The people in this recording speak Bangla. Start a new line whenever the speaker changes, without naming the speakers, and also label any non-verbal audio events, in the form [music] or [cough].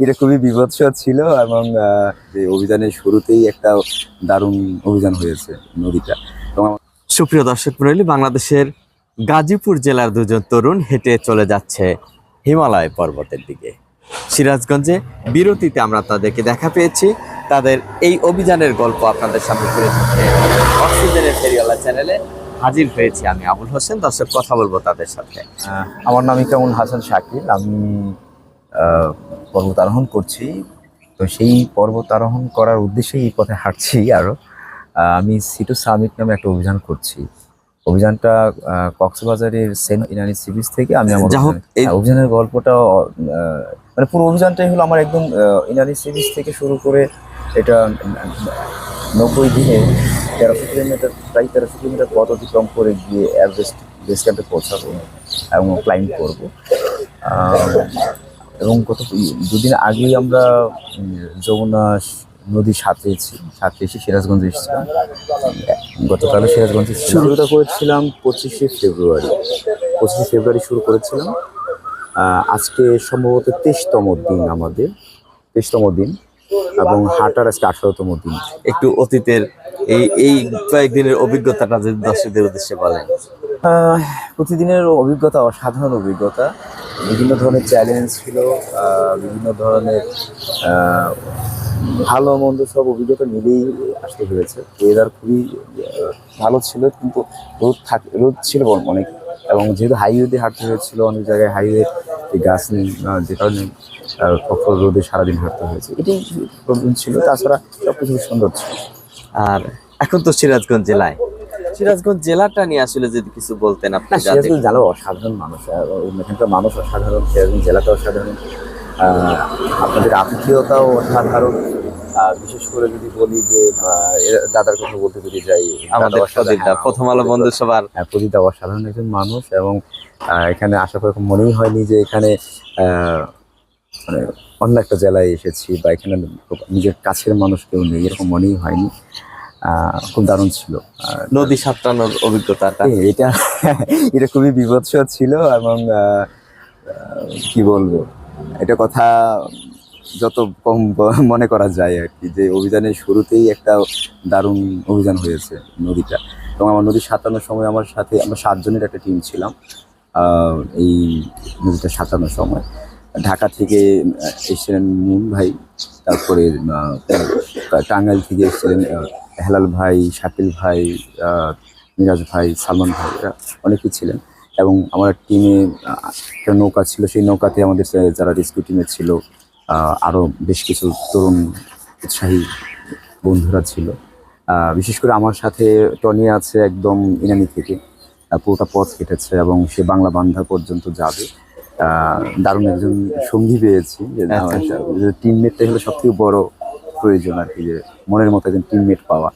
এটা খুবই বিভৎস ছিল এবং অভিযানের শুরুতেই একটা দারুণ অভিযান হয়েছে নদীটা। এবং
সুপ্রিয় দর্শক মন্ডলী বাংলাদেশের গাজীপুর জেলার দুজন তরুণ হেঁটে চলে যাচ্ছে হিমালয় পর্বতের দিকে। সিরাজগঞ্জে বিরতিতে আমরা তাদেরকে দেখা পেয়েছি। তাদের এই অভিযানের গল্প আপনাদের সামনে তুলে ধরতে অক্সিজেনের ফেরিওয়ালা চ্যানেলে হাজির হয়েছি আমি আবুল হোসেন। দর্শক কথা বলব তাদের সাথে।
আহ, আমার নাম ইকামুল হাসান শাকিল। আমি আহ, পর্বত আরোহণ করছি। তো সেই পর্বত আরোহণ করার উদ্দেশ্যেই এই পথে হাঁটছি আরও। আহ, আমি সিটু সামিট নামে একটা অভিযান করছি। অভিযানটা কক্সবাজারের সেন্ট ইনানি সি বিচ থেকে আমি আমার হ্যাঁ, অভিযানের গল্পটা মানে পুরো অভিযানটাই হলো আমার একদম ইনানি সি বিচ থেকে শুরু করে এটা নব্বই দিনে তেরোশো কিলোমিটার প্রায় তেরোশো কিলোমিটার পথ অতিক্রম করে গিয়ে এভারেস্ট বেস ক্যাম্পে পৌঁছাবো এবং ক্লাইম্ব করব। এবং গত দুদিন আগেই আমরা যমুনা স- নদী সাঁতরেছি সাঁতরে এসে সিরাজগঞ্জে এসেছিলাম। গতকালও সিরাজগঞ্জে শুরুটা করেছিলাম পঁচিশে ফেব্রুয়ারি। পঁচিশে ফেব্রুয়ারি শুরু করেছিলাম। আজকে সম্ভবত তেইশতম দিন আমাদের তেইশতম দিন এবং হাঁটার আজকে আঠারোতম দিন।
একটু অতীতের এই এই কয়েকদিনের অভিজ্ঞতাটা যদি দর্শকদের উদ্দেশ্যে বলেন।
প্রতিদিনের অভিজ্ঞতা অসাধারণ অভিজ্ঞতা। বিভিন্ন ধরনের চ্যালেঞ্জ ছিল বিভিন্ন ধরনের ভালো মন্দ সব অভিজ্ঞতা মিলেই আসতে হয়েছে। ওয়েদার খুবই ভালো ছিল কিন্তু রোদ থাক রোদ ছিল অনেক। এবং যেহেতু হাইওয়েতে হাঁটতে হয়েছিল অনেক জায়গায় হাইওয়ে গাছ নেই যে কারণে আহ, রোদে সারাদিন হাঁটতে হয়েছে। এটাই প্রবলেম ছিল তাছাড়া সব কিছু সুন্দর ছিল।
আর এখন তো সিরাজগঞ্জ জেলায় সিরাজগঞ্জ জেলাটা নিয়ে আসলে যদি কিছু বলতেন আপনি
সিরাজগঞ্জ জেলা অসাধারণ মানুষ এখানকার মানুষ অসাধারণ সিরাজগঞ্জ জেলাটা অসাধারণ। আপনাদের আতিথেয়তাও অসাধারণ। বিশেষ করে যদি বলি যে দাদার কথা বলতে যদি যাই
আমাদের। প্রদীপদা প্রথম আলো বন্ধু সবার।
হ্যাঁ, প্রদীপদা অসাধারণ একজন মানুষ এবং এখানে আসার পর মনেই হয়নি যে এখানে মানে অন্য একটা জেলায় এসেছি বা এখানে নিজের কাছের মানুষ কেউ নেই এরকম মনেই হয়নি। খুব দারুণ ছিল।
নদী সাঁতরানোর অভিজ্ঞতাটা।
এ, এটা [laughs] এটা খুবই বিভৎস ছিল এবং কি বলব? এটা কথা যত কম মনে করা যায় আর কি যে অভিযানের শুরুতেই একটা দারুণ অভিযান হয়েছে নদীটা। এবং আমার নদী সাঁতানোর সময় আমার সাথে আমরা সাতজনের একটা টিম ছিলাম এই নদীটা সাঁতানোর সময়। ঢাকা থেকে এসেছিলেন মুন ভাই তারপরে টাঙ্গাইল থেকে এসেছিলেন হেলাল ভাই শাকিল ভাই মিরাজ ভাই সালমান ভাই এরা অনেকেই ছিলেন। এবং আমার টিমে একটা নৌকা ছিল সেই নৌকাতে আমাদের যারা রেস্কিউ টিমে ছিল আরও বেশ কিছু তরুণ উৎসাহী বন্ধুরা ছিল। বিশেষ করে আমার সাথে টনি আছে একদম ইনানি থেকে পুরোটা পথ কেটেছে এবং সে বাংলা বান্ধা পর্যন্ত যাবে। দারুণ একজন সঙ্গী পেয়েছি।
আচ্ছা।
টিমমেটটাই হলো সব থেকে বড় প্রয়োজন আর কি যে মনের মতো একজন টিমমেট পাওয়া।